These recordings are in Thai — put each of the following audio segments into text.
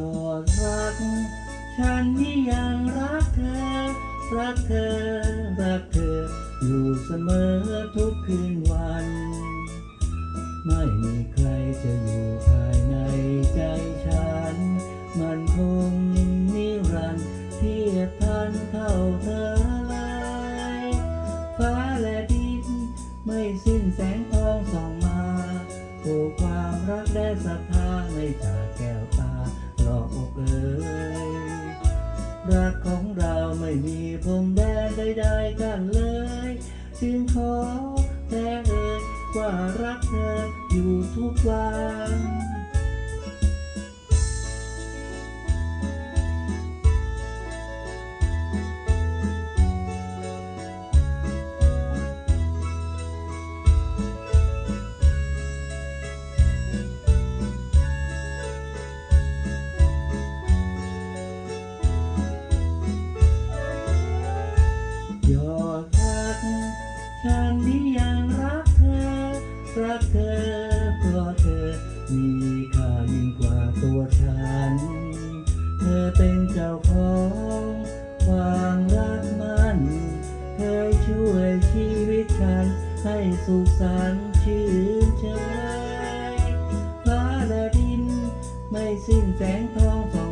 อดรัก ฉันนี่ยังรักเธอ รักเธอ รักเธอ อยู่เสมอทุกคืนวัน ไม่มีใครจะอยู่ภายในใจฉัน มันคงนิรันดร์เทียบทันเท่าเธอเลยฟ้าและดินไม่สิ้นแสงทองส่องมาโอ้ความรักและศรัทธาไม่จากแก้ว ม่มีพรมแดนใดๆกันเลย จึงขอแต่เอ่ยว่ารักเธออยู่ทุกวัน ฉันนี้ยังรักเธอ รักเธอเพราะเธอ มีค่ายิ่งกว่าตัวฉัน เธอเป็นเจ้าของความรักมันเคยช่วยชีวิตฉัน ให้สุขสันต์ชื่นใจฟ้าและดิน ไม่สิ้นแสงทองสอง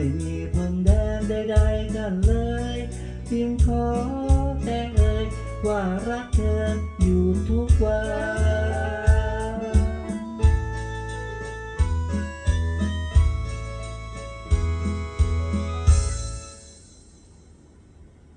ไม่มีพรมแดนใดๆกันเลยจึงขอแต่เอ่ยว่ารักเธออยู่ทุกวัน